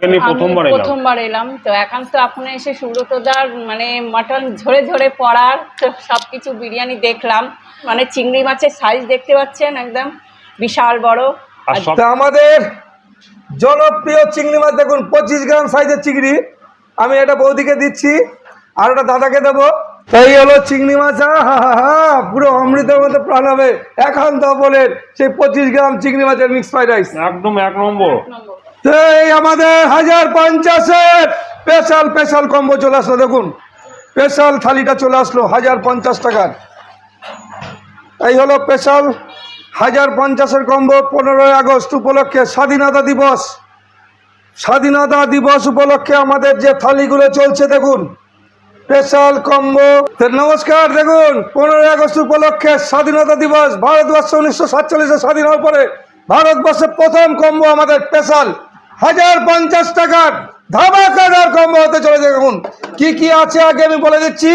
প্রথমবার এলাম। প্রথমবার এলাম। তো এখন তো আপনি এসে সুব্রতদার মানে মাটন ঝরে ঝরে পড়ার তো সব কিছু বিরিয়ানি দেখলাম। মানে চিংড়ি মাছের সাইজ দেখতে পাচ্ছেন একদম বিশাল বড়। আমাদের জনপ্রিয় চিংড়ি মাছ দেখুন পঁচিশ গ্রাম সাইজের চিংড়ি। আমি এটা বৌদিকে দিচ্ছি আর ওটা দাদাকে দেবো। এই হলো চিংড়ি মাছ হা হা, পুরো অমৃতের মতো প্রাণ হবে। একান্ত বলেন সেই পঁচিশ গ্রাম চিংড়ি মাছের মিক্স ফ্রাইড রাইস একদম এক নম্বর। এই আমাদের হাজার পঞ্চাশের স্পেশাল স্পেশাল কম্বো চলে আসলো, দেখুন। স্পেশাল থালিটা চলে আসলো, হাজার পঞ্চাশ টাকার। এই হলো স্পেশাল, হাজার পঞ্চাশের কম্বো পনেরোই আগস্ট উপলক্ষে স্বাধীনতা দিবস। স্বাধীনতা দিবস উপলক্ষে আমাদের যে থালিগুলো চলছে, দেখুন। স্পেশাল কম্বো নমস্কার, দেখুন, পনেরোই আগস্ট উপলক্ষে স্বাধীনতা দিবস। ভারতবর্ষ উনিশশো সাতচল্লিশে স্বাধীন হওয়ার পরে ভারতবর্ষের প্রথম কম্বো আমাদের স্পেশাল। হাজার পঞ্চাশ টাকার ধামাকাদার কম্বো হতে চলেছে। দেখুন, কি কি আছে আগে আমি বলে দিচ্ছি।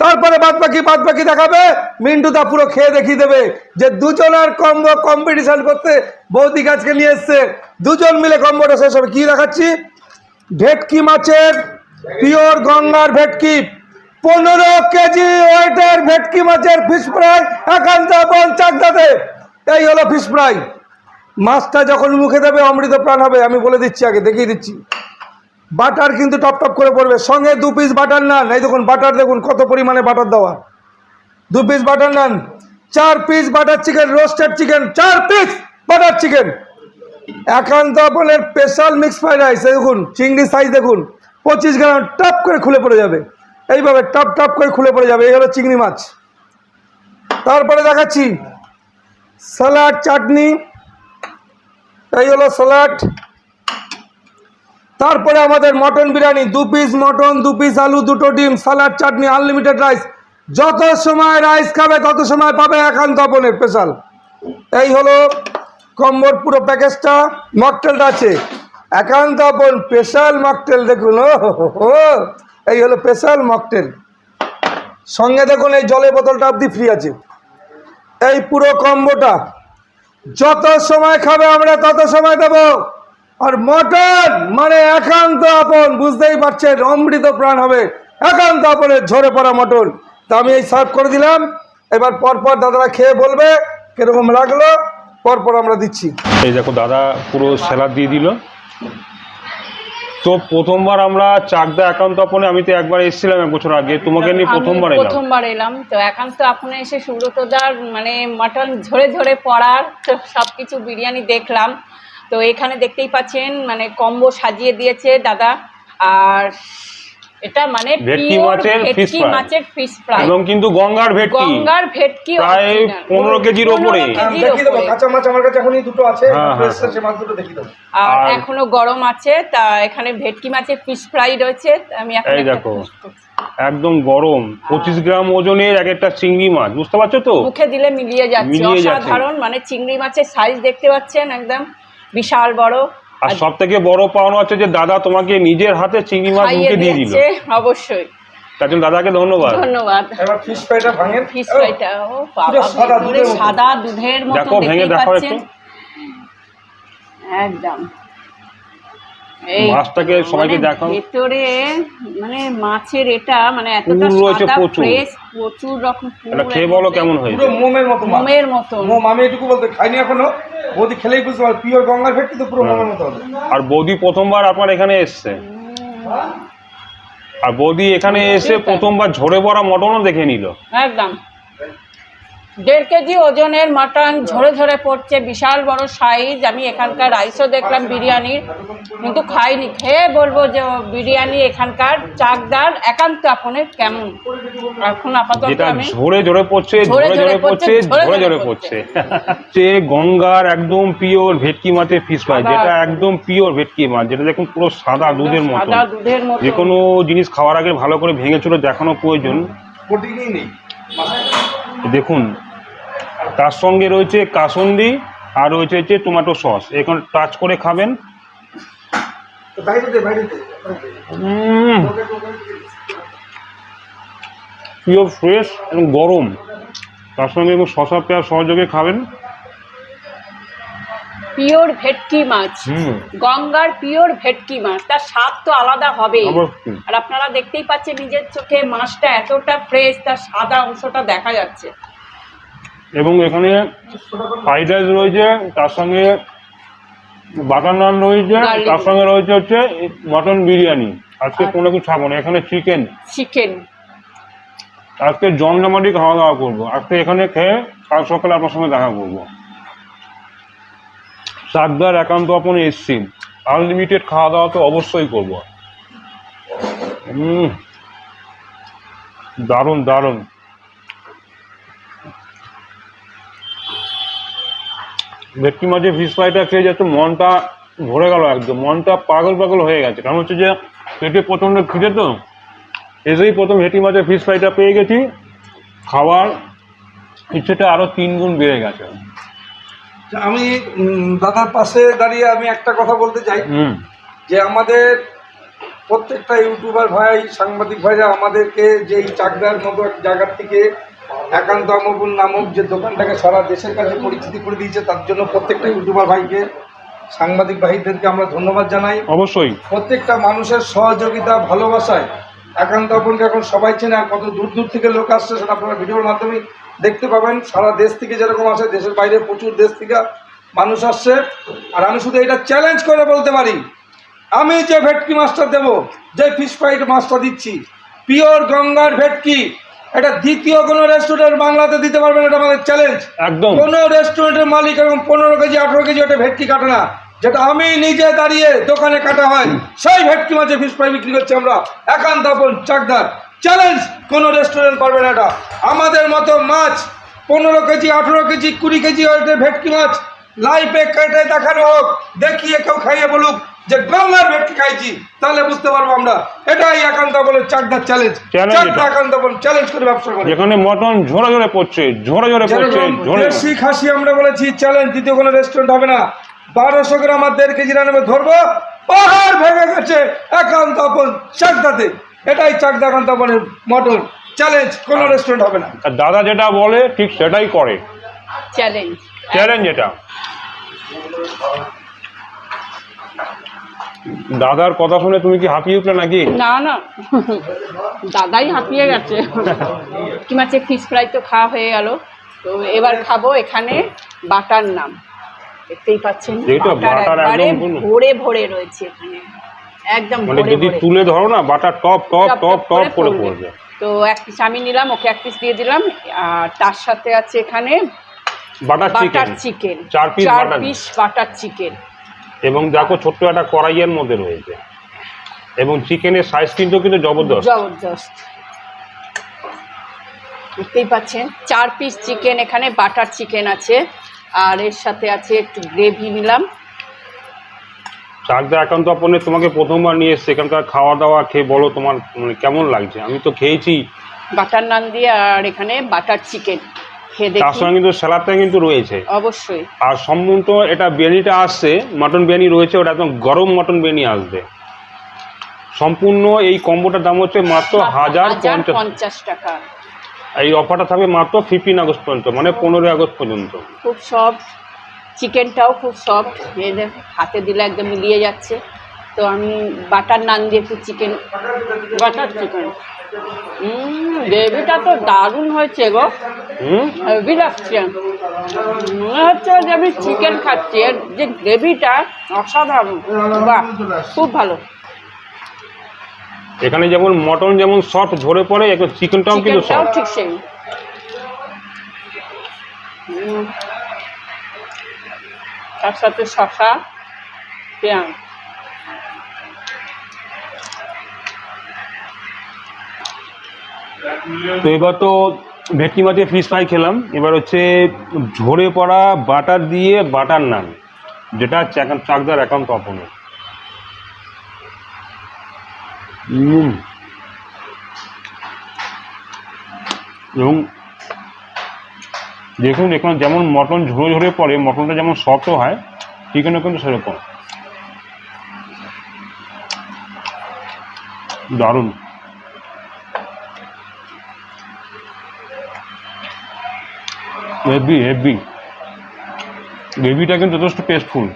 তারপরে বাদ বাকি বাদ বাকি দেখাবে। মিন্টু মিন্টুদা পুরো খেয়ে দেখিয়ে দেবে যে দুজনের কম্বো কম্পিটিশন করতে বৌদি গাছকে নিয়ে এসছে। দুজন মিলে কম্বোটা শেষ হবে। কি দেখাচ্ছি? ভেটকি মাছের পিওর গঙ্গার ভেটকি। পনেরো কেজি ওয়েটের ভেটকি মাছের ফিশ ফ্রাই একান্ত চাকদাতে। এই হলো ফিশ ফ্রাই মাছটা যখন মুখে দেবে, অমৃত প্রাণ হবে, আমি বলে দিচ্ছি আগে, দেখিয়ে দিচ্ছি। বাটার কিন্তু টপ টপ করে পড়বে। সঙ্গে দু পিস বাটার নান। এই দেখুন, বাটার দেখুন, কত পরিমাণে বাটার দেওয়া। দু পিস বাটার নান, চার piece butter chicken roasted chicken চার পিস বাটার চিকেন একান্ত আপনার স্পেশাল মিক্স ফ্রাইড রাইস দেখুন, চিংড়ি সাইজ দেখুন, পঁচিশ গ্রাম, টপ করে খুলে পড়ে যাবে। এইভাবে টপ টপ করে খুলে পড়ে যাবে, এই হলো চিংড়ি মাছ। তারপরে দেখাচ্ছি স্যালাড চাটনি এই হলো স্যালাড তারপরে আমাদের মটন বিরিয়ানি, দু পিস মটন, দু পিস আলু, দুটো ডিম স্যালাড চাটনি আনলিমিটেড রাইস যত সময় রাইস খাবে, তত সময় পাবে একান্ত আপনের স্পেশাল এই হলো কম্বোর পুরো প্যাকেজটা মকটেলটা আছে। একান্ত আপন স্পেশাল মকটেল দেখুন, ও। এই হলো স্পেশাল মকটেল সঙ্গে দেখুন এই জলের বোতলটা অবধি ফ্রি আছে। এই পুরো কম্বোটা যত সময় খাবে আমরা তত সময় দেব। আর মটন মানে একান্ত আপন, বুঝতেই পারছেন, অমৃত প্রাণ হবে। একান্ত আপনের ঝরে পড়া মটন। তা আমি এই সার্ভ করে দিলাম। এবার পরপর দাদারা খেয়ে বলবে কীরকম লাগল। পরপর আমরা দিচ্ছি। এই দেখো, দাদা পুরো স্যালাড দিয়ে দিল। তো প্রথমবার আমরা চাকদা একান্ত আপনে আমি তো একবার এসেছিলাম এক বছর আগে তোমাকে নিয়ে প্রথমবার এলাম। প্রথমবার এলাম। তো এখন তো আপনি এসে সুব্রতদার মানে মাটন ঝরে ঝরে পড়ার সব কিছু বিরিয়ানি দেখলাম। তো এখানে দেখতেই পাচ্ছেন মানে কম্বো সাজিয়ে দিয়েছে দাদা। আর এটা মানে ভেটকি মাছের ফিশ ফ্রাই এবং কিন্তু গঙ্গার ভেটকি। গঙ্গার ভেটকি প্রায় 15 কেজির ওপরে। 15 কেজির দেখিয়ে দেবো। কাঁচা মাছ আমার কাছে এখনই দুটো আছে। হ্যাঁ, হ্যাঁ, সে মাছ দুটো দেখিয়ে দেবো। আর এখনও গরম আছে তা এখানে ভেটকি মাছের ফিশ ফ্রাই রয়েছে আমি এখন এই দেখো। একদম গরম পঁচিশ গ্রাম ওজনের এক একটা চিংড়ি মাছ বুঝতে পারছ তো? মুখে দিলে মিলিয়ে যাচ্ছে মিলিয়ে যাচ্ছে। অসাধারণ মানে চিংড়ি মাছের সাইজ দেখতে পাচ্ছেন একদম বিশাল বড়। আর সব থেকে বড় পাওনা হচ্ছে যে দাদা তোমাকে নিজের হাতে চিংড়ি মাছ মুখে দিয়ে দিল। অবশ্যই। তার জন্য দাদাকে ধন্যবাদ। ধন্যবাদ। এবার ফিশ ফ্রাইটা ভাঙেন ফিশ ফ্রাইটা ও বাবা সাদা দুধের মতো। সাদা দুধের মতো দেখো, ভেঙে দেখো একটু। একদম। মাছটাকে সবাইকে মানে দেখাও। ভেতরে মানে মাছের এটা মানে এতটা সাদা প্রচুর। ফ্রেশ প্রচুর রকম এটা খেয়ে বলো কেমন হয়েছে? পুরো মোমের মতো মোমের মতন। মোম আমি এটুকু বলতে খাইনি এখনও। বৌদি খেলেই বুঝতে পারবে পিওর গঙ্গার ভেটকি তো পুরো মোমের মতো হবে আর বৌদি প্রথমবার আপনার এখানে এসছে। আর বৌদি এখানে এসে প্রথমবার ঝরে পড়া মটনও দেখে নিল। একদম। দেড় কেজি ওজনের মাটন ঝরে ঝরে পড়ছে বিশাল বড় সাইজ আমি এখানকার রাইসও দেখলাম বিরিয়ানির। কিন্তু খাইনি। খেয়ে বলব যে বিরিয়ানি এখানকার চাকদার একান্ত আপনের কেমন। এখন আপাতত যেটা আমি ঝরে ঝরে পড়ছে ঝরে ঝরে পড়ছে ঝরে ঝরে পড়ছে। সে গঙ্গার একদম পিওর ভেটকি মাছের ফিশ ফ্রাই যেটা একদম পিওর ভেটকি মাছ যেটা দেখুন পুরো সাদা দুধের মতো সাদা দুধের মতো যে কোনো জিনিস খাওয়ার আগে ভালো করে ভেঙে চুরে দেখানো প্রয়োজন। প্রোটিনই নেই। দেখুন তার সঙ্গে রয়েছে কাসন্দি আর রয়েছে হচ্ছে টমেটো সস এখন টাচ করে খাবেন। পিওর ফ্রেশ এবং গরম। তার সঙ্গে এবং শশা পেঁয়াজ সহযোগে খাবেন। পিওর ভেটকি মাছ। গঙ্গার পিওর ভেটকি মাছ। তার স্বাদ তো আলাদা অবশ্যই। আর আপনারা দেখতেই পাচ্ছেন নিজের চোখে মাছটা এতটা ফ্রেশ তার সাদা অংশটা দেখা যাচ্ছে। এবং এখানে ফ্রাইড রাইস রয়েছে তার সঙ্গে বাটার নান রয়েছে. তার সঙ্গে রয়েছে হচ্ছে মটন বিরিয়ানি। আজকে কোনো কিছু খাব না এখানে চিকেন চিকেন আজকে জমজমাটি খাওয়া দাওয়া করব। আজকে এখানে খেয়ে কাল সকালে আপনার সঙ্গে দেখা করব। চাকদার একান্ত আপনি এসছি আনলিমিটেড খাওয়া দাওয়া তো অবশ্যই করব। দারুণ দারুণ। ভেটকি মাছের ফিশ ফ্রাইটা খেয়ে যাচ্ছে, মনটা ভরে গেল একদম। মনটা পাগল পাগল হয়ে গেছে। কারণ হচ্ছে যে, পেটে প্রচণ্ড খিদে তো। এসেই প্রথম ভেটকি মাছের ফিশ ফ্রাইটা পেয়ে গেছি। খাওয়ার ইচ্ছেটা আরও তিন গুণ বেড়ে গেছে। আমি দাদার পাশে দাঁড়িয়ে আমি একটা কথা বলতে চাই। যে আমাদের প্রত্যেকটা ইউটিউবার ভাই সাংবাদিক ভাইরা আমাদেরকে যে এই চাকদার মতো এক জায়গার থেকে একান্ত আমগুন নামক যে দোকানটাকে সারা দেশের কাছে পরিচিতি করে দিয়েছে তার জন্য প্রত্যেকটা ইউটিউবার ভাইকে সাংবাদিক ভাইদেরকে আমরা ধন্যবাদ জানাই। অবশ্যই। প্রত্যেকটা মানুষের সহযোগিতা ভালোবাসায় একান্ত আপনকে এখন সবাই চেনে আর কত দূর দূর থেকে লোক আসছে সেটা আপনারা ভিডিওর মাধ্যমে দেখতে পাবেন সারা দেশ থেকে যেরকম আসে দেশের বাইরে প্রচুর দেশ থেকে মানুষ আসছে। আর আমি শুধু এটা চ্যালেঞ্জ করে বলতে পারি আমি যে ভেটকি মাছটা দেবো যে ফিশ ফ্রাইড মাছটা দিচ্ছি পিওর গঙ্গার ভেটকি এটা দ্বিতীয় কোনো রেস্টুরেন্ট বাংলাতে দিতে পারবেন এটা আমাদের চ্যালেঞ্জ একদম। কোনো রেস্টুরেন্টের মালিক এরকম পনেরো কেজি আঠেরো কেজি ওটা ভেটকি কাটে না যেটা আমি নিজে দাঁড়িয়ে দোকানে কাটা হয় সেই ভেটকি মাছের ফিশ ফ্রাই বিক্রি করছি আমরা। একান্ত আপন চাকদার। চ্যালেঞ্জ কোনো রেস্টুরেন্ট পারবে না এটা। আমাদের মতো মাছ পনেরো কেজি আঠেরো কেজি কুড়ি কেজি ওইটা ভেটকি মাছ লাইফে কেটে দেখানো হোক দেখিয়ে কেউ খাইয়ে বলুক যে গঙ্গার ভেটকি খাইছি। তাহলে বুঝতে পারব আমরা। এটাই একান্ত বলে চাকদার চ্যালেঞ্জ চাকদা একান্ত বল চ্যালেঞ্জ করে ব্যবসা করে। এখানে মটন ঝরে ঝরে পড়ছে ঝরে ঝরে পড়ছে দেশি খাসি আমরা বলেছি চ্যালেঞ্জ দ্বিতীয় কোনো রেস্টুরেন্ট হবে না। বারোশো গ্রাম আর দেড় কেজি রান্না ধরবো পাহাড় ভেঙে গেছে একান্ত চাকদাতে। এটাই চাকদা একান্ত আপনের মটন চ্যালেঞ্জ কোনো রেস্টুরেন্ট হবে না। আর দাদা যেটা বলে ঠিক সেটাই করে। চ্যালেঞ্জ চ্যালেঞ্জ এটা। দাদার কথা শুনে তুমি কি হাঁপিয়ে উঠলে নাকি? না না। দাদাই হাঁপিয়ে গেছে। কি মাছের ফিশ ফ্রাই তো খাওয়া হয়ে গেল। তো এবার খাব এখানে বাটার নাম। দেখতেই পাচ্ছেন বাটার ভরে ভরে রয়েছে এখানে। একদম মানে যদি তুলে ধরো না বাটা টপ টপ টপ টপ করে পড়বে। তো এক পিস আমি নিলাম ওকে এক পিস দিয়ে দিলাম। আর তার সাথে আছে এখানে বাটার বাটার চিকেন। চার চার পিস বাটার চিকেন। এবং দেখো ছোট্ট একটা কড়াইয়ের মধ্যে রয়েছে। এবং চিকেনের সাইজ কিন্তু কিন্তু জবরদস্ত। জবরদস্ত। দেখতেই পাচ্ছেন চার পিস চিকেন এখানে বাটার চিকেন আছে। আর এর সাথে আছে একটু গ্রেভি নিলাম। চাকদা একান্ত আপনে তোমাকে প্রথমবার নিয়ে এসছে এখানকার খাওয়া দাওয়া খেয়ে বলো তোমার মানে কেমন লাগছে? আমি তো খেয়েছি। বাটার নান দিয়ে আর এখানে বাটার চিকেন তার সঙ্গে কিন্তু স্যালাডটা কিন্তু রয়েছে। অবশ্যই। আর সম্পূর্ণ এটা বিরিয়ানিটা আসছে মটন বিরিয়ানি রয়েছে ওটা একদম গরম মটন বিরিয়ানি আসবে। সম্পূর্ণ এই কম্বোটার দাম হচ্ছে মাত্র হাজার পঞ্চাশ। টাকা। এই অফারটা থাকবে মাত্র ফিফটিন আগস্ট পর্যন্ত মানে পনেরোই আগস্ট পর্যন্ত। খুব সফট চিকেনটাও খুব সফট হাতে দিলে একদম মিলিয়ে যাচ্ছে। তো আমি বাটার নান দিয়ে একটু চিকেন বাটার চিকেন। গ্রেভিটা তো দারুণ হয়েছে গো। হেভি লাগছে মনে হচ্ছে যে আমি চিকেন খাচ্ছি। এর যে গ্রেভিটা অসাধারণ। বাহ খুব ভালো। এখানে যেমন মটন যেমন সফট ঝরে পড়ে এখন চিকেনটাও কিন্তু সফট ঠিক সেই তার সাথে শশা, পেঁয়াজ। তো এবার তো ভেটকি মাছের ফিশ ফ্রাই খেলাম। এবার হচ্ছে ঝরে পড়া বাটার দিয়ে বাটার নান, যেটা চাক- চাকদার অ্যাকাউন্ট উম। এবং দেখুন এখানে যেমন মটন ঝরে ঝরে পড়ে মটনটা যেমন শক্ত হয় চিকেনও কিন্তু সেরকম। দারুণ। হেভি হেভি গ্রেভিটা কিন্তু যথেষ্ট টেস্টফুল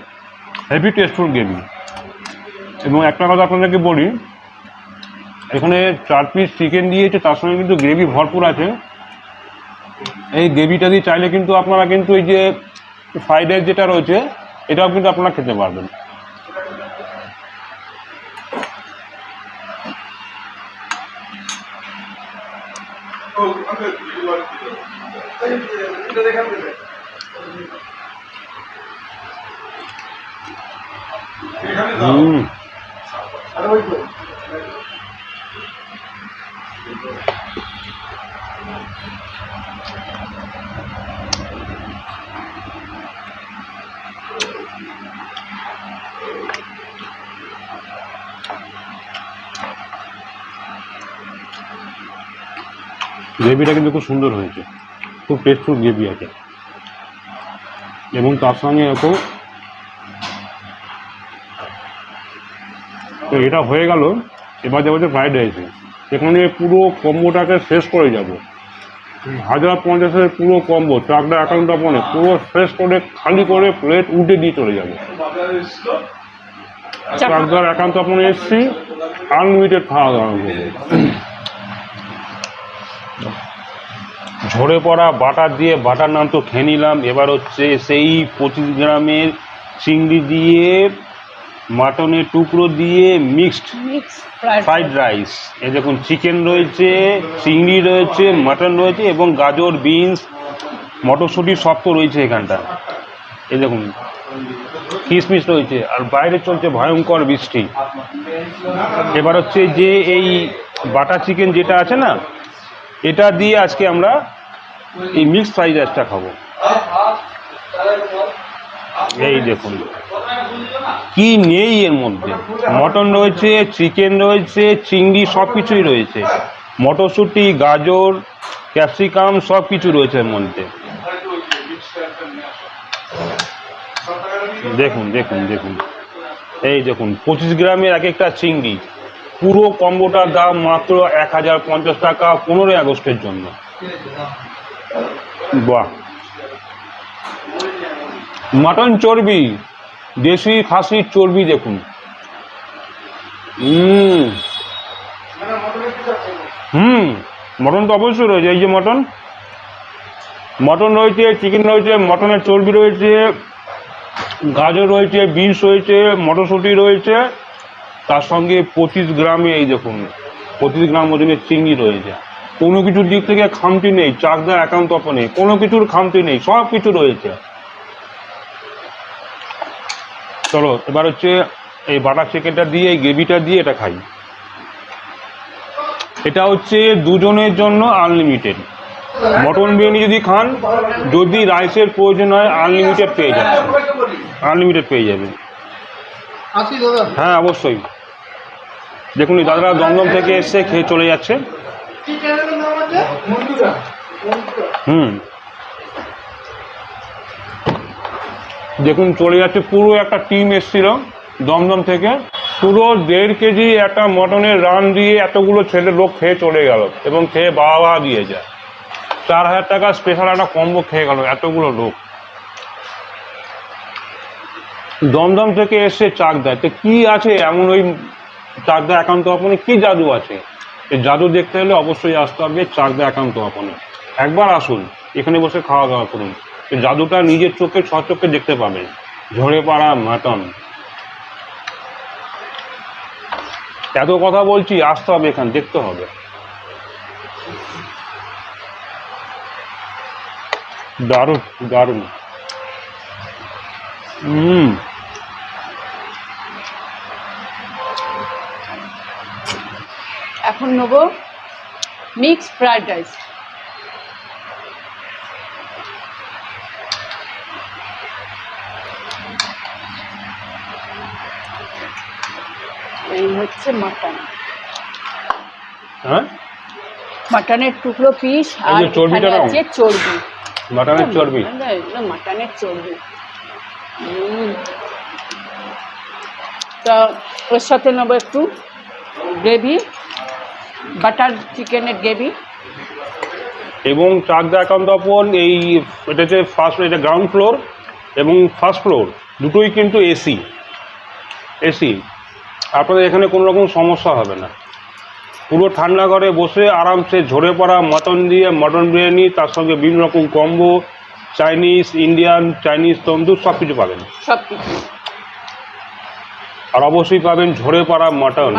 হেভি টেস্টফুল গ্রেভি। এবং একটা কথা আপনাদেরকে বলি, এখানে চার পিস চিকেন দিয়েছে, তার সঙ্গে কিন্তু গ্রেভি ভরপুর আছে। এই গ্রেভিটা দিয়ে চাইলে কিন্তু আপনারা কিন্তু এই যে ফ্রাইড রাইস যেটা রয়েছে এটাও কিন্তু আপনারা খেতে পারবেন। হুম। গ্রেভিটা কিন্তু খুব সুন্দর হয়েছে। খুব টেস্টফুল গ্রেভি আছে। এবং তার সঙ্গে এরকম তো এটা হয়ে গেল এবার যাব যে ফ্রাইড রাইসে এখানে পুরো কম্বোটাকে শেষ করে যাব। হাজার পঞ্চাশের পুরো কম্বো চাকদা অ্যাকাউন্ট আপনে পুরো শেষ করে খালি করে প্লেট উঠে দিয়ে চলে যাবে। চাকদার একান্ত আপনে এসছি আনলিমিটেড খাওয়া দাওয়া ঝরে পড়া বাটার দিয়ে বাটার নান তো খেয়ে নিলাম। এবার হচ্ছে সেই পঁচিশ গ্রামের চিংড়ি দিয়ে মাটনের টুকরো দিয়ে mixed mix fried fried rice এ দেখুন চিকেন রয়েছে চিংড়ি রয়েছে মাটন রয়েছে এবং গাজর বিনস মটরশুঁটি সব তো রয়েছে এখানটা এই দেখুন কিশমিশ রয়েছে আর বাইরে চলছে ভয়ঙ্কর বৃষ্টি। এবার হচ্ছে যে এই বাটার চিকেন যেটা আছে না এটা দিয়ে আজকে আমরা এই মিক্স ফ্রাইড রাইসটা খাব। এই দেখুন, কি নেই এর মধ্যে? মটন রয়েছে চিকেন রয়েছে, চিংড়ি সব কিছুই রয়েছে। মটরশুঁটি, গাজর, ক্যাপসিকাম সব কিছু রয়েছে এর মধ্যে। দেখুন দেখুন দেখুন। এই দেখুন, পঁচিশ গ্রামের এক একটা চিংড়ি। পুরো কম্বোটার দাম মাত্র এক হাজার পঞ্চাশ টাকা পনেরোই আগস্টের জন্য। বাহ। মাটন চর্বি, দেশি খাসির চর্বি দেখুন। হুম, মটন তো অবশ্যই রয়েছে। এই যে মটন। মটন রয়েছে, চিকেন রয়েছে, মটনের চর্বি রয়েছে, গাজর রয়েছে, বিনস রয়েছে, মটরশুঁটি রয়েছে। তার সঙ্গে পঁচিশ গ্রামে এই দেখুন পঁচিশ গ্রাম ওজনের চিংড়ি রয়েছে। কোনো কিছুর দিক থেকে খামতি নেই চাকদা একান্ত নেই কোনো কিছুর খামতি নেই সব কিছু রয়েছে। চলো এবার হচ্ছে এই বাটার চিকেনটা দিয়ে এই গ্রেভিটা দিয়ে এটা খাই। এটা হচ্ছে দুজনের জন্য আনলিমিটেড মটন বিরিয়ানি যদি খান যদি রাইসের প্রয়োজন হয় আনলিমিটেড পেয়ে যাচ্ছে আনলিমিটেড পেয়ে যাবেন। হ্যাঁ অবশ্যই। দেখুন দাদারা দমদম থেকে এসে খেয়ে চলে যাচ্ছে। হুম। দেখুন, চলে যাচ্ছে, পুরো একটা টিম এসেছিল দমদম থেকে। পুরো দেড় কেজি একটা মটনের রান দিয়ে এতগুলো ছেলে লোক খেয়ে চলে গেল এবং খেয়ে বাবা বাবা দিয়ে যায় চার হাজার টাকা স্পেশাল একটা কম্বো খেয়ে গেল এতগুলো লোক। দমদম থেকে এসে চাক দেয়। তো কি আছে? এমন ওই চাকদা একান্ত আপনে কি জাদু আছে? এই জাদু দেখতে হলে অবশ্যই আসতে হবে চাকদা একান্ত আপনে। একবার আসুন, এখানে বসে খাওয়া দাওয়া করুন। এই জাদুটা নিজের চোখে সচক্ষে দেখতে পাবেন। ঝরে পড়া মাটন। এত কথা বলছি, আসতে হবে এখানে, দেখতে হবে। দারুণ দারুণ। হুম। এখন নেব মিক্স ফ্রাইড রাইস এই হচ্ছে মাটন হ্যাঁ? মাটনের টুকরো পিস আর চর্বিটা আছে চর্বি। মাটনের চর্বি। মাটনের চর্বি। তা ওর সাথে নেব একটু গ্রেভি বাটার চিকেনের গ্রেভি। এবং চাকদা একান্ত আপন এই এটা হচ্ছে ফার্স্ট এটা গ্রাউন্ড ফ্লোর এবং ফার্স্ট ফ্লোর দুটোই কিন্তু এসি এসি আপনাদের এখানে কোনো রকম সমস্যা হবে না। পুরো ঠান্ডা ঘরে বসে আরামসে ঝরে পড়া মটন দিয়ে মটন বিরিয়ানি তার সঙ্গে বিভিন্ন রকম combo Chinese Indian Chinese tandoor সব কিছু পাবেন। সব কিছু আর অবশ্যই পাবেন ঝরে পড়া মাটন।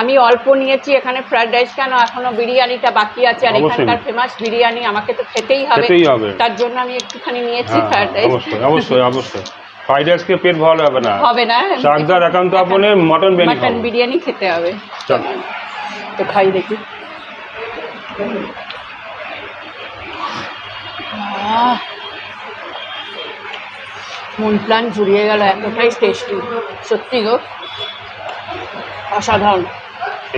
আমি অল্প নিয়েছি এখানে ফ্রাইড রাইস কেন এখনও বিরিয়ানিটা বাকি আছে? আর। এখানকার ফেমাস বিরিয়ানি আমাকে তো খেতেই হবে। তার জন্য আমি একটুখানি নিয়েছি হ্যাঁ ফ্রাইড রাইস অবশ্যই অবশ্যই ফ্রাইড পেট ভালো হবে না। হবে না। একান্ত মটন বিরিয়ানি মাটন বিরিয়ানি খেতে হবে। তো খাই দেখি। মন জুড়িয়ে গেল এতটাই টেস্টি সত্যি গো অসাধারণ।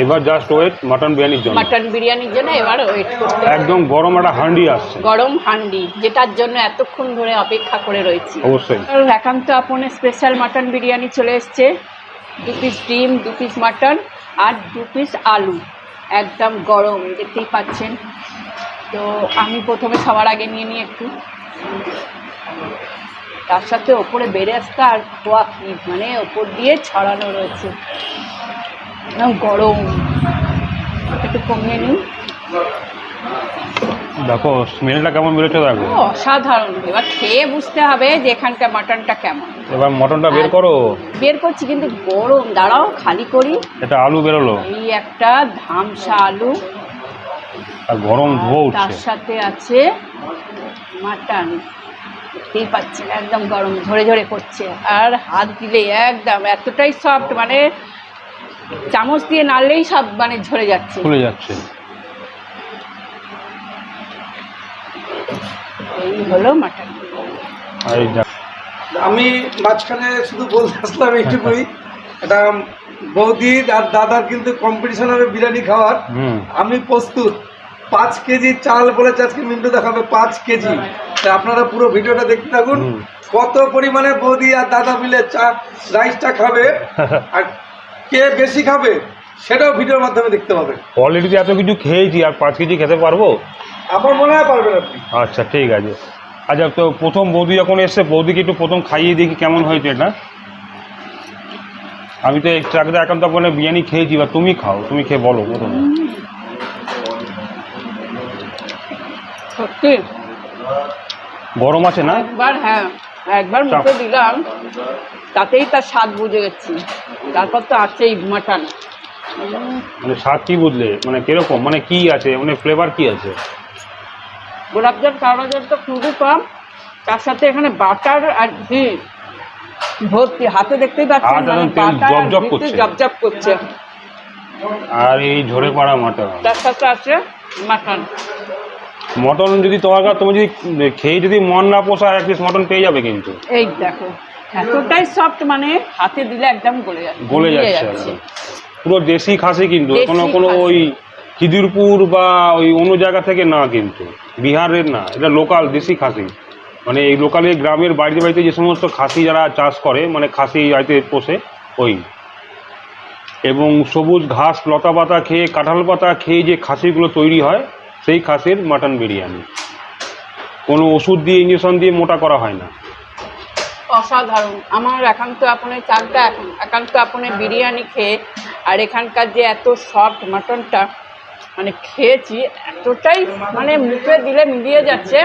এবার জাস্ট ওয়েট মটন বিরিয়ানির জন্য। মাটন বিরিয়ানির জন্য এবার ওয়েট করতে একদম গরম একটা হান্ডি আসছে। গরম হান্ডি যেটার জন্য এতক্ষণ ধরে অপেক্ষা করে রয়েছি। অবশ্যই। একান্ত আপনের স্পেশাল মাটন বিরিয়ানি চলে এসছে। দু পিস ডিম দু পিস মাটন আর দু পিস আলু। একদম গরম দেখতেই পাচ্ছেন। তো আমি প্রথমে সবার আগে নিয়ে নিই একটু। তার সাথে ওপরে বেড়ে আসতে আর খোয়া মানে ওপর দিয়ে ছড়ানো রয়েছে। গরম। একটু কমিয়ে নিই দেখো স্মেলটা কেমন বেরোচ্ছে দেখো। অসাধারণ। এবার খেয়ে বুঝতে হবে যে এখানকার মাটনটা কেমন। এবার মটনটা বের করো। বের করছি কিন্তু গরম। দাঁড়াও খালি করি। এটা আলু বেরোলো। এই একটা ধামসা আলু। আর গরম ধোয়া তার সাথে আছে মাটন দেখতেই পাচ্ছেন একদম গরম ঝরে ঝরে করছে। আর হাত দিলে একদম এতটাই সফট মানে চামচ দিয়ে নাড়লেই সব মানে ঝরে যাচ্ছে। খুলে যাচ্ছে। এই হলো মাটন। আর এই দেখ- আমি মাঝখানে শুধু বলতে আসলাম এইটুকুই। এটা বৌদির আর দাদার কিন্তু কম্পিটিশন হবে বিরিয়ানি খাওয়ার। হুম। আমি প্রস্তুত। পাঁচ কেজি চাল বলেছে আজকে মিন্টু দেখাবে পাঁচ কেজি। তা আপনারা পুরো ভিডিওটা দেখতে থাকুন। হুম। কত পরিমাণে বৌদি আর দাদা মিলে চা রাইসটা খাবে। আর কে বেশি খাবে সেটাও ভিডিওর মাধ্যমে দেখতে পাবেন। অলরেডি এত কিছু খেয়েছি আর পাঁচ কেজি খেতে পারব? আমার মনে হয় পারবেন আপনি। আচ্ছা ঠিক আছে। আচ্ছা তো প্রথম বৌদি যখন এসছে বৌদিকে একটু প্রথম খাইয়ে দেখি কেমন হয়েছে এটা। আমি তো চাকদা একান্ত আপনার বিরিয়ানি খেয়েছি বা তুমি খাও তুমি খেয়ে বলো প্রথমে। সত্যি? গরম আছে না? একবার হ্যাঁ একবার মুখে দিলাম। তাতেই তার স্বাদ বুঝে গেছি। তারপর তো আছেই মাটন মানে স্বাদ কি বুঝলে? মানে কীরকম? মানে কি আছে? মানে ফ্লেভার কি আছে? গোলাপজাম কালো জল তো খুবই কম। তার সাথে এখানে বাটার আর ঘি। ভর্তি। হাতে দেখতেই পাচ্ছেন আর মানে আর জবজব করছে। আর এই ঝরে পড়া মটন তার সাথে আছে মাটন। মটন যদি তোমার কাছে তুমি যদি খেয়ে যদি মন না পোষায় এক পিস মটন পেয়ে যাবে কিন্তু। এই দেখো। এতটাই সফট মানে হাতে দিলে একদম গলে যাচ্ছে গলে যাচ্ছে পুরো দেশি খাসি কিন্তু কোনো কোনো ওই খিদিরপুর বা ওই অন্য জায়গা থেকে না কিন্তু বিহারের না এটা লোকাল দেশি খাসি। মানে এই লোকালে গ্রামের বাড়িতে বাড়িতে যে সমস্ত খাসি যারা চাষ করে মানে খাসি বাড়িতে পোষে ওই। এবং সবুজ ঘাস লতা পাতা খেয়ে কাঁঠাল পাতা খেয়ে যে খাসিগুলো তৈরি হয় সেই খাসির মাটন বিরিয়ানি। কোনো ওষুধ দিয়ে ইঞ্জেকশন দিয়ে মোটা করা হয় না। অসাধারণ। আমার একান্ত আপনার চালটা, একান্ত আপনের বিরিয়ানি খেয়ে, আর এখানকার যে এত সফট মাটনটা মানে খেয়েছি এতটাই মানে মুখে দিলে মিলিয়ে যাচ্ছে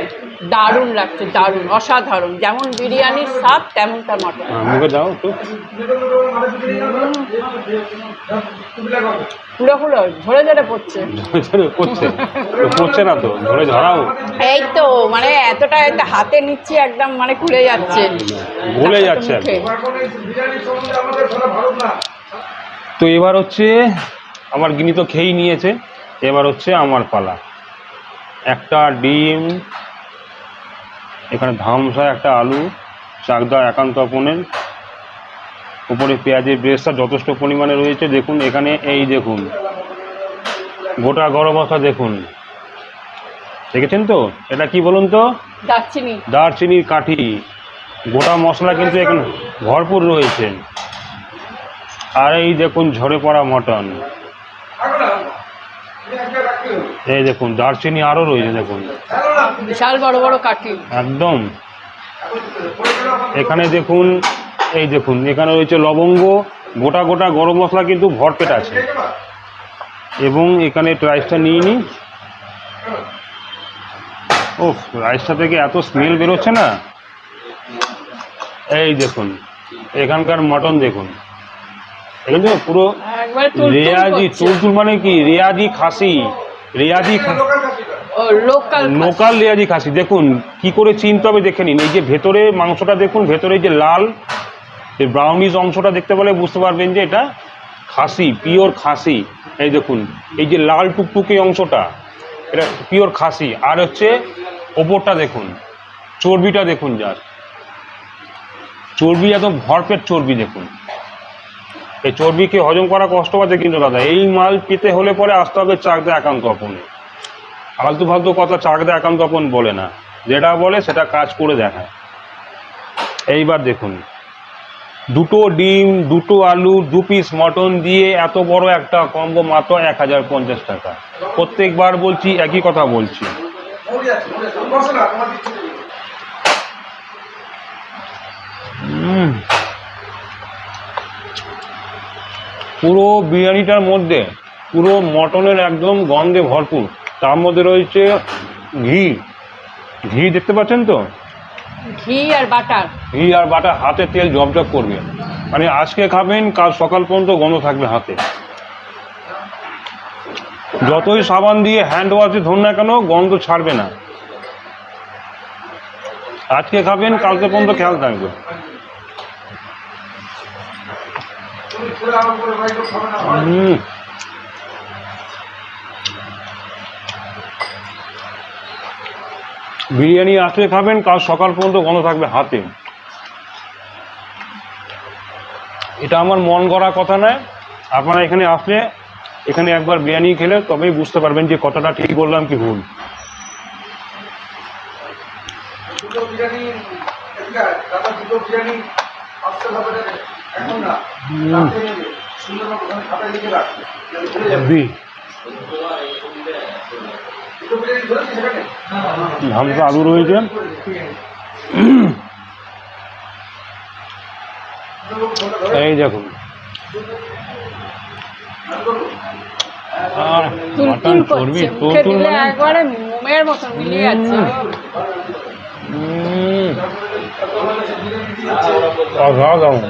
দারুণ লাগছে দারুণ অসাধারণ। যেমন বিরিয়ানির স্বাদ তেমন তার মাটন মুখে দাও একটু। পুরো পুরো ঝরে ঝরে পড়ছে। পড়ছে। না তো? ধরে ধরাও এই তো মানে এতটা একটা হাতে নিচ্ছি একদম মানে খুলে যাচ্ছে। সাথে যাচ্ছে। মুখে। একদম। বিরিয়ানি সম্বন্ধে আমাদের সারা ভারত না। তো এবার হচ্ছে আমার গিনি তো খেয়েই নিয়েছে। এবার হচ্ছে আমার পালা। একটা ডিম এখানে ধামসা একটা আলু চাকদা একান্ত আপনের উপরে পেঁয়াজের ব্রেসটা যথেষ্ট পরিমাণে রয়েছে। দেখুন এখানে এই দেখুন গোটা গরম মশলা দেখুন। দেখেছেন তো? এটা কি বলুন তো? দারচিনি। দারচিনির কাঠি। গোটা মশলা কিন্তু এখানে ভরপুর রয়েছে। আর এই দেখুন ঝরে পড়া মটন থাকো না তুমি একটা রাখতে হবে। এই দেখুন দারচিনি আরও রয়েছে দেখুন। বিশাল বড় বড় কাঠি। একদম। এখানে দেখুন এই দেখুন এখানে রয়েছে লবঙ্গ গোটা গোটা গরম মশলা কিন্তু ভরপেট আছে। এবং এখানে রাইসটা নিয়ে নিই ও রাইসটা থেকে এত স্মেল বেরোচ্ছে না। এই দেখুন এখানকার মটন দেখুন। এখানে পুরো রেয়াজি করছে। তুলতুল মানে কি? রেয়াজি খাসি। রেয়াজি লোকাল রেয়াজি খাসি। দেখুন কি করে চিনতে হবে দেখে নিন। এই যে ভেতরে মাংসটা দেখুন ভেতরে যে লাল যে ব্রাউনিশ অংশটা দেখতে পেলে বুঝতে পারবেন যে এটা খাসি পিওর খাসি। এই দেখুন এই যে লাল টুকটুকি অংশটা এটা পিওর খাসি। আর হচ্ছে ওপরটা দেখুন চর্বিটা দেখুন যার চর্বি একদম ভরপেট চর্বি দেখুন। এই চর্বিকে হজম করা কষ্ট আছে কিন্তু দাদা, এই মাল পেতে হলে পরে আসতে হবে চাক চাকদা একান্ত অপনে ফালতু ফালতু কথা চাকদা একান্ত অপন বলে না। যেটা বলে সেটা কাজ করে দেখায়। এইবার দেখুন, দুটো ডিম, দুটো আলু, দু পিস মটন দিয়ে এত বড় একটা কম্বো মাত্র এক হাজার পঞ্চাশ টাকা। প্রত্যেকবার বলছি, একই কথা বলছি। উম। পুরো বিরিয়ানিটার মধ্যে পুরো মটনের একদম গন্ধে ভরপুর। তার মধ্যে রয়েছে ঘি। ঘি দেখতে পাচ্ছেন তো? ঘি আর বাটার। ঘি আর বাটা হাতে তেল জবজব করবে। মানে আজকে খাবেন কাল সকাল পর্যন্ত গন্ধ থাকবে হাতে। যতই সাবান দিয়ে হ্যান্ড ওয়াশে ধরুন না কেন গন্ধ ছাড়বে না। আজকে খাবেন কালকে পর্যন্ত খেয়াল থাকবে। হুম। বিরিয়ানি আজকে খাবেন কাল সকাল পর্যন্ত গন্ধ থাকবে হাতে। এটা আমার মন গড়া কথা নয়। আপনারা এখানে আসলে এখানে একবার বিরিয়ানি খেলে তবেই বুঝতে পারবেন যে কথাটা ঠিক বললাম কি ভুল। দাদা বিরিয়ানি হালকা আলু রয়েছে। এই দেখুন। আর মাটন চর্বি তুলতুল মানে? একবারে মোমের মতো মিলিয়ে যাচ্ছে। অসাধারণ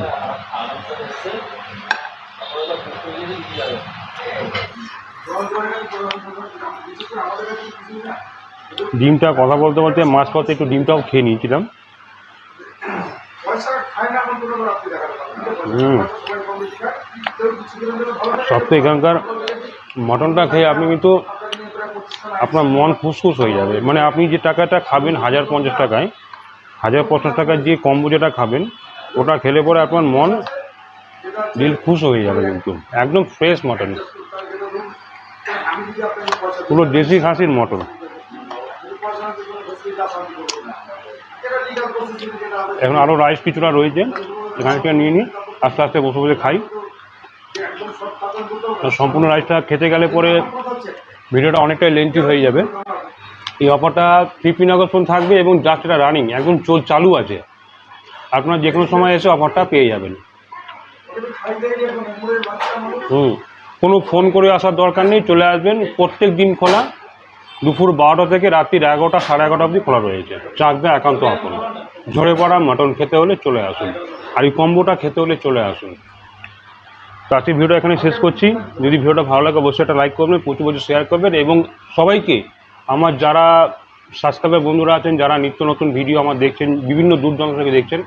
ডিমটা কথা বলতে বলতে মাছ পথে একটু ডিমটাও খেয়ে নিয়েছিলাম। হুম তো এখানকার মটনটা খেয়ে আপনি কিন্তু আপনার মন ফুসফুস হয়ে যাবে মানে আপনি যে টাকাটা খাবেন হাজার পঞ্চাশ টাকায়, হাজার পঞ্চাশ টাকার যে কম্বো যেটা খাবেন, ওটা খেলে পরে আপনার মন দিল খুশ হয়ে যাবে কিন্তু। একদম ফ্রেশ মটন পুরো দেশি খাসির মটন। এখন আরও রাইস কিছুটা রয়েছে, এখানে থেকে নিয়ে নিই আস্তে আস্তে বসে বসে খাই। সম্পূর্ণ রাইসটা খেতে গেলে পরে ভিডিওটা অনেকটাই লেন্থি হয়ে যাবে। এই অফারটা ফিফটিন আগস্ট পর্যন্ত থাকবে এবং জাস্ট রানিং একদম চল, চালু আছে। আপনারা যে কোনো সময় এসে অফারটা পেয়ে যাবেন। হুম। কোনো ফোন করে আসার দরকার নেই, চলে আসবেন। প্রত্যেক দিন খোলা। দুপুর বারোটা থেকে রাত্রির এগারোটা, সাড়ে এগারোটা অবধি খোলা রয়েছে। চাকদা একান্ত আপন। ঝরে পড়া মাটন খেতে হলে চলে আসুন। আর এই কম্বোটা খেতে হলে চলে আসুন। তো আজকের ভিডিওটা এখানে শেষ করছি। যদি ভিডিওটা ভালো লাগে, অবশ্যই একটা লাইক করবেন, প্রচুর প্রচুর শেয়ার করবেন। এবং সবাইকে, আমার যারা সাবস্ক্রাইবার বন্ধুরা আছেন, যারা নিত্য নতুন ভিডিও আমার দেখছেন, বিভিন্ন দূর থেকে দেখছেন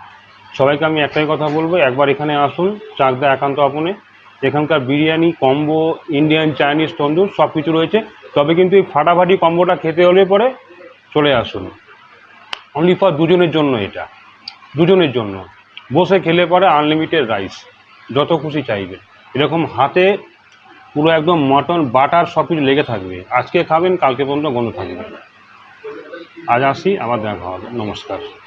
সবাইকে আমি একটাই কথা বলব, একবার এখানে আসুন, চাকদা একান্ত আপনে। এখানকার biryani, combo Indian Chinese tandoor সব কিছু রয়েছে। তবে কিন্তু এই ফাটাফাটি কম্বোটা খেতে হলে পরে চলে আসুন। অনলি ফর দুজনের জন্য এটা। দুজনের জন্য। বসে খেলে পরে আনলিমিটেড রাইস যত খুশি চাইবে এরকম হাতে পুরো একদম মটন বাটার সব কিছু লেগে থাকবে। আজকে খাবেন, কালকে পর্যন্ত গন্ধ থাকবে। আজ আসি, আবার দেখা হবে। নমস্কার।